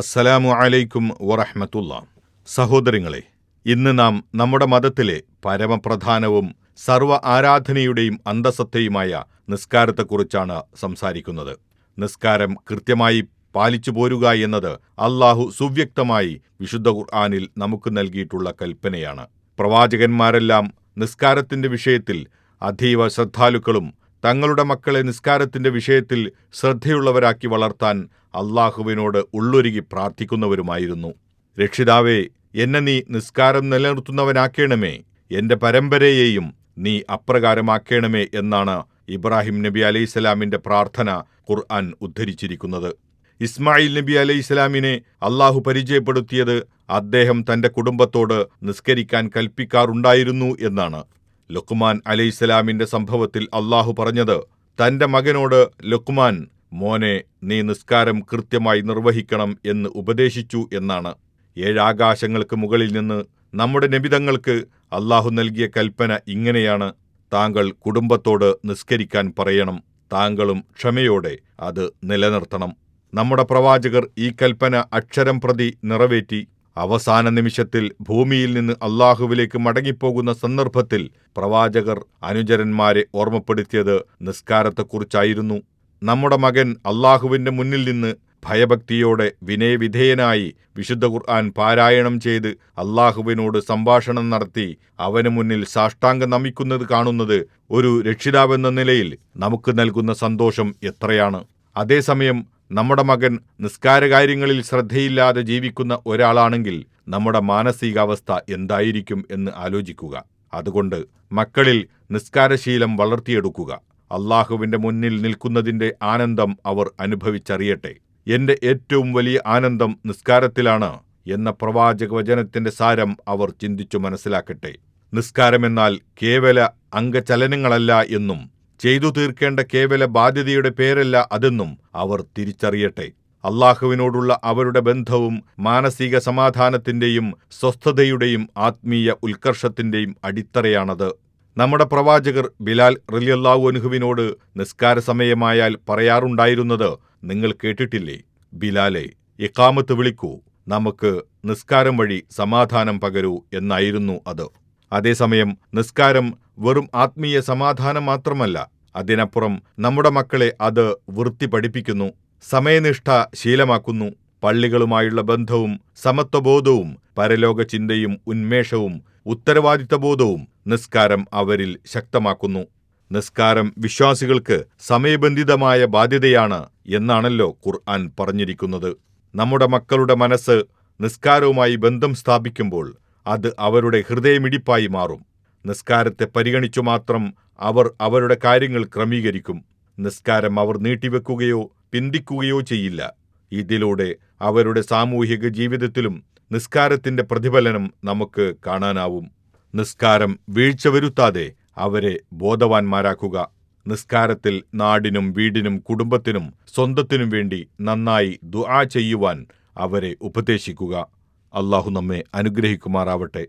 അസ്സലാമു അലൈക്കും വറഹ്മത്തുള്ള. സഹോദരങ്ങളെ ഇന്ന് നാം നമ്മുടെ മതത്തിലെ പരമപ്രധാനവും സർവ ആരാധനയുടെയും അന്തസത്തയുമായ നിസ്കാരത്തെക്കുറിച്ചാണ് സംസാരിക്കുന്നത്. നിസ്കാരം കൃത്യമായി പാലിച്ചു പോരുക എന്നത് അള്ളാഹു സുവ്യക്തമായി വിശുദ്ധ ഖുർആാനിൽ നമുക്ക് നൽകിയിട്ടുള്ള കൽപ്പനയാണ്. പ്രവാചകന്മാരെല്ലാം നിസ്കാരത്തിന്റെ വിഷയത്തിൽ അതീവ ശ്രദ്ധാലുക്കളും തങ്ങളുടെ മക്കളെ നിസ്കാരത്തിന്റെ വിഷയത്തിൽ ശ്രദ്ധയുള്ളവരാക്കി വളർത്താൻ അള്ളാഹുവിനോട് ഉള്ളൊരുകി പ്രാർത്ഥിക്കുന്നവരുമായിരുന്നു. രക്ഷിതാവേ എന്നെ നീ നിസ്കാരം നിലനിർത്തുന്നവനാക്കേണമേ. എന്റെ പരമ്പരയെയും നീ അപ്രകാരമാക്കേണമേ എന്നാണ് ഇബ്രാഹിം നബി അലൈഹിസ്സലാമിന്റെ പ്രാർത്ഥന ഖുർആൻ ഉദ്ധരിച്ചിരിക്കുന്നത്. ഇസ്മായിൽ നബി അലൈഹിസ്സലാമിനെ അള്ളാഹു പരിചയപ്പെടുത്തിയത് അദ്ദേഹം തന്റെ കുടുംബത്തോട് നിസ്കരിക്കാൻ കൽപ്പിക്കാറുണ്ടായിരുന്നു എന്നാണ്. ലുക്മാൻ അലൈഹിസ്സലാമിന്റെ സംഭവത്തിൽ അള്ളാഹു പറഞ്ഞത് തന്റെ മകനോട് ലുക്മാൻ മോനെ നീ നിസ്കാരം കൃത്യമായി നിർവഹിക്കണം എന്ന് ഉപദേശിച്ചു എന്നാണ്. ഏഴാകാശങ്ങൾക്ക് മുകളിൽ നിന്ന് നമ്മുടെ നിബിതങ്ങൾക്ക് അള്ളാഹു നൽകിയ കൽപ്പന ഇങ്ങനെയാണ്. താങ്കൾ കുടുംബത്തോട് നിസ്കരിക്കാൻ പറയണം. താങ്കളും ക്ഷമയോടെ അത് നിലനിർത്തണം. നമ്മുടെ പ്രവാചകർ ഈ കൽപ്പന അക്ഷരം പ്രതി നിറവേറ്റി അവസാന നിമിഷത്തിൽ ഭൂമിയിൽ നിന്ന് അള്ളാഹുവിലേക്ക് മടങ്ങിപ്പോകുന്ന സന്ദർഭത്തിൽ പ്രവാചകർ അനുചരന്മാരെ ഓർമ്മപ്പെടുത്തിയത് നിസ്കാരത്തെക്കുറിച്ചായിരുന്നു. നമ്മുടെ മകൻ അള്ളാഹുവിന്റെ മുന്നിൽ നിന്ന് ഭയഭക്തിയോടെ വിനയവിധേയനായി വിശുദ്ധ ഖുർആൻ പാരായണം ചെയ്ത് അള്ളാഹുവിനോട് സംഭാഷണം നടത്തി അവന് മുന്നിൽ സാഷ്ടാംഗം നമിക്കുന്നത് കാണുന്നത് ഒരു രക്ഷിതാവെന്ന നിലയിൽ നമുക്ക് നൽകുന്ന സന്തോഷം എത്രയാണ്. അതേസമയം നമ്മുടെ മകൻ നിസ്കാരകാര്യങ്ങളിൽ ശ്രദ്ധയില്ലാതെ ജീവിക്കുന്ന ഒരാളാണെങ്കിൽ നമ്മുടെ മാനസികാവസ്ഥ എന്തായിരിക്കും എന്ന് ആലോചിക്കുക. അതുകൊണ്ട് മക്കളിൽ നിസ്കാരശീലം വളർത്തിയെടുക്കുക. അള്ളാഹുവിന്റെ മുന്നിൽ നിൽക്കുന്നതിന്റെ ആനന്ദം അവർ അനുഭവിച്ചറിയട്ടെ. എന്റെ ഏറ്റവും വലിയ ആനന്ദം നിസ്കാരത്തിലാണ് എന്ന പ്രവാചക വചനത്തിന്റെ സാരം അവർ ചിന്തിച്ചു മനസ്സിലാക്കട്ടെ. നിസ്കാരമെന്നാൽ കേവല അംഗചലനങ്ങളല്ല എന്നും ചെയ്തു തീർക്കേണ്ട കേവല ബാധ്യതയുടെ പേരല്ല അതെന്നും അവർ തിരിച്ചറിയട്ടെ. അള്ളാഹുവിനോടുള്ള അവരുടെ ബന്ധവും മാനസിക സമാധാനത്തിന്റെയും സ്വസ്ഥതയുടെയും ആത്മീയ ഉത്കർഷത്തിന്റെയും അടിത്തറയാണത്. നമ്മുടെ പ്രവാചകർ ബിലാൽ റലിയല്ലാവു അനുഹുവിനോട് നിസ്കാര സമയമായാൽ പറയാറുണ്ടായിരുന്നത് നിങ്ങൾ കേട്ടിട്ടില്ലേ? ബിലാലെ ഇക്കാമത്ത് വിളിക്കൂ. നമുക്ക് നിസ്കാരം വഴി സമാധാനം പകരൂ എന്നായിരുന്നു അത്. അതേസമയം നിസ്കാരം വെറും ആത്മീയ സമാധാനം മാത്രമല്ല അതിനപ്പുറം നമ്മുടെ മക്കളെ അത് വൃത്തി പഠിപ്പിക്കുന്നു സമയനിഷ്ഠ ശീലമാക്കുന്നു. പള്ളികളുമായുള്ള ബന്ധവും സമത്വബോധവും പരലോക ചിന്തയും ഉന്മേഷവും ഉത്തരവാദിത്തബോധവും നിസ്കാരം അവരിൽ ശക്തമാക്കുന്നു. നിസ്കാരം വിശ്വാസികൾക്ക് സമയബന്ധിതമായ ബാധ്യതയാണ് എന്നാണല്ലോ ഖുർആൻ പറഞ്ഞിരിക്കുന്നത്. നമ്മുടെ മക്കളുടെ മനസ്സ് നിസ്കാരവുമായി ബന്ധം സ്ഥാപിക്കുമ്പോൾ അത് അവരുടെ ഹൃദയമിടിപ്പായി മാറും. നിസ്കാരത്തെ പരിഗണിച്ചു മാത്രം അവർ അവരുടെ കാര്യങ്ങൾ ക്രമീകരിക്കും. നിസ്കാരം അവർ നീട്ടിവെക്കുകയോ പിന്തിക്കുകയോ ചെയ്യില്ല. ഇതിലൂടെ അവരുടെ സാമൂഹിക ജീവിതത്തിലും നിസ്കാരത്തിന്റെ പ്രതിഫലനം നമുക്ക് കാണാനാവും. നിസ്കാരം വീഴ്ച വരുത്താതെ അവരെ ബോധവാന്മാരാക്കുക. നിസ്കാരത്തിൽ നാടിനും വീടിനും കുടുംബത്തിനും സ്വന്തത്തിനും വേണ്ടി നന്നായി ദുആ ചെയ്യുവാൻ അവരെ ഉപദേശിക്കുക. അള്ളാഹു നമ്മെ അനുഗ്രഹിക്കുമാറാവട്ടെ.